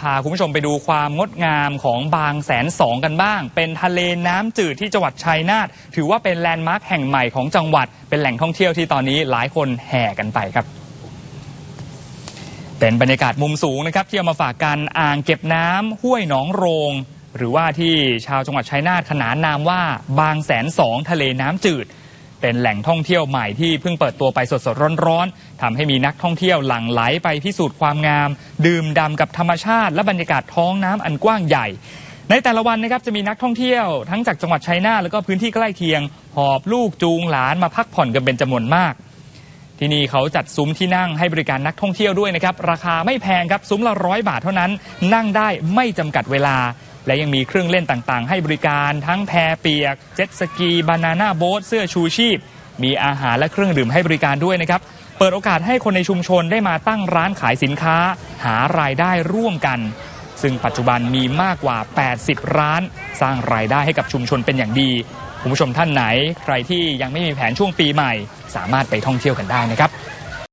พาคุณผู้ชมไปดูความงดงามของบางแสนสองกันบ้าง เป็นทะเลน้ำจืดที่จังหวัดชัยนาทถือว่าเป็นแลนด์มาร์คแห่งใหม่ของจังหวัด เป็นแหล่งท่องเที่ยวที่ตอนนี้หลายคนแห่กันไปครับ เป็นบรรยากาศมุมสูงนะครับที่เอามาฝากกันอ่างเก็บน้ำห้วยหนองโรง หรือว่าที่ชาวจังหวัดชัยนาทขนานนามว่าบางแสนสองทะเลน้ำจืด เป็นแหล่งท่องเที่ยวใหม่ที่เพิ่งเปิดตัวไปสดๆร้อนๆทำให้มีนักท่องเที่ยวหลั่งไหลไปพิสูจน์ความงาม ดื่มด่ำกับธรรมชาติ และบรรยากาศท้องน้ำอันกว้างใหญ่ ในแต่ละวันนะครับจะมีนักท่องเที่ยวทั้งจากจังหวัดชัยนาทแล้วก็พื้นที่ใกล้เคียง หอบลูกจูงหลานมาพักผ่อนกันเป็นจำนวนมากที่นี่เขาจัดซุ้มที่นั่งให้บริการนักท่องเที่ยวด้วยนะครับ ราคาไม่แพงครับ ซุ้มละร้อยบาทเท่านั้น นั่งได้ไม่จำกัดเวลา และยังมีเครื่องเล่นต่างๆ ให้บริการทั้งแพเปียก เจ็ตสกี บานาน่าโบ๊ทเสื้อชูชีพ มีอาหารและเครื่องดื่มให้บริการด้วยนะครับ เปิดโอกาสให้คนในชุมชนได้มาตั้งร้านขายสินค้า หารายได้ร่วมกัน ซึ่งปัจจุบันมีมากกว่า 80 ร้าน สร้างรายได้ให้กับชุมชนเป็นอย่างดีคุณผู้ชมท่านไหน ใครที่ยังไม่มีแผนช่วงปีใหม่ สามารถไปท่องเที่ยวกันได้นะครับ